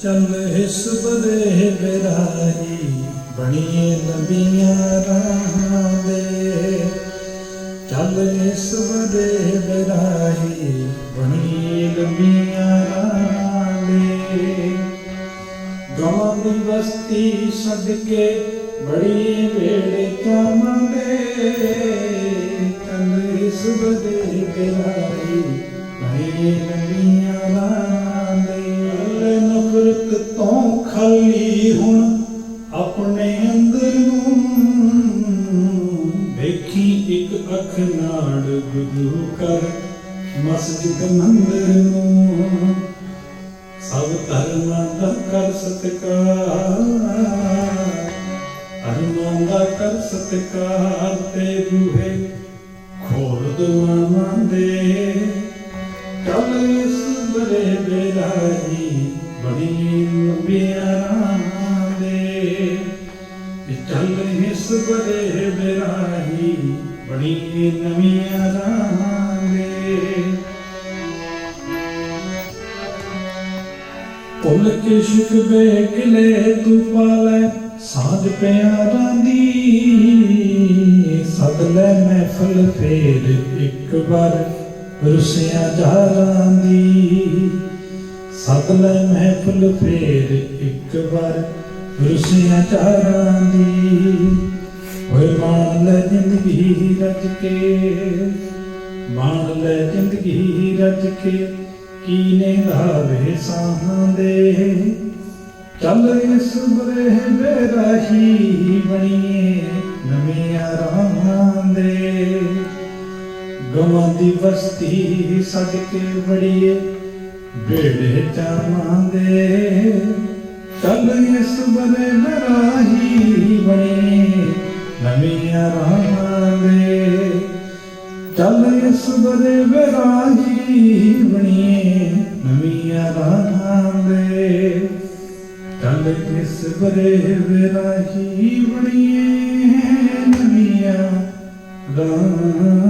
ਚੱਲ ਇਸ ਬਦੇ ਬਿਰਾਹੀ ਬਣੀਏ ਨਬੀਆਂ ਰਾਹਾਂ ਦੇ। ਚੱਲ ਇਸ ਬਦੇ ਬਿਰਾਹੀ ਬਣੀਏ ਨਬੀਆਂ ਰਾਹਾਂ ਦੇ। ਗਵਾਂ ਦੀ ਬਸਤੀ ਛੱਡ ਬੜੀ ਵੇੜੇ ਦੇ ਚੱਲ ਇਸ ਬਦੇ ਬਿਰਾਹੀ ਬਣੀਏ ਨਬੀਆਂ ਰਾਹਾਂ ਨਫ਼ਰਤ ਤੋਂ ਖਾਲੀ ਹੁਣ ਆਪਣੇ ਅੰਦਰ ਨੂੰ। ਵੇਖੀ ਇੱਕ ਅੱਖ ਨਾੜ ਗੁਰੂ ਕਰ ਮਸਜਿਦ ਮੰਦਰ ਨੂੰ। ਸਭ ਧਰਮਾਂ ਦਾ ਕਰ ਸਤਿਕਾਰ, ਧਰਮਾਂ ਦਾ ਕਰ ਸਤਿਕਾਰ ਤੇ ਬੂਹੇ ਖੋਲ ਦੁਆਵਾਂ ਦੇ। ਚੱਲ ਇਸ ਬਰੇ ਬੇਰਾਈ ਬੜੀ ਲੰਬੀਆਂ ਦੇ ਚੱਲ ਇਸ ਬਰੇ ਬੇਰਾਈ ਬੜੀ ਨਵੀਆਂ ਰਾਹਾਂ ਦੇ। ਭੁੱਲ ਕੇ ਸ਼ਿਕਵੇ ਕਿਲੇ ਤੂੰ ਪਾਲੇ ਸਾਜ ਪਿਆਰਾਂ ਦੀ। ਸਦ ਲੈ ਮਹਿਫਲ ਫੇਰ ਇੱਕ ਵਾਰ, ਰੁਸਿਆ ਜਾਰਾਂ ਦੀ। ਸਦ ਲੈ ਮਹਿਫਲ ਫੇਰ ਇੱਕ ਵਾਰ ਰੁਸਿਆ ਜਾਰਾਂ ਦੀ। ਓਏ ਮਾਣ ਲੈ ਜ਼ਿੰਦਗੀ ਰਜ ਕੇ, ਮਾਣ ਲੈ ਜ਼ਿੰਦਗੀ ਰਜ ਕੇ, ਕੀਨੇ ਧਾਵੇ ਸਾਹਾਂ ਦੇ। ਚੱਲ ਇਸ ਬਰੇ ਬੇਰਾਹੀ ਬਣੀਏ ਨਵੀਆਂ ਰਾਹਾਂ ਦੇ। ਗਵਾਂ ਦੀ ਬਸਤੀ ਸੱਜ ਬੜੀਏ ਬੇੜੇ ਚਾਵਾਂ ਦੇ ਚੱਲ ਇਸ ਬਰੇ ਬੇਰਾਹੀ ਬਣੀਏ ਨਵੀਆਂ ਰਾਹਾਂ ਦੇ ਚੱਲ ਇਸ ਬਰੇ ਵਿਰਾਹੀ ਬਣੀਏ ਨਵੀਆਂ ਰਾਹਾਂ ਦੇ ਚੱਲ ਇਸ ਬਰੇ ਵਿਰਾਹੀ ਬਣੀਏ ਨਵੀਆਂ ਰਾਹਾਂ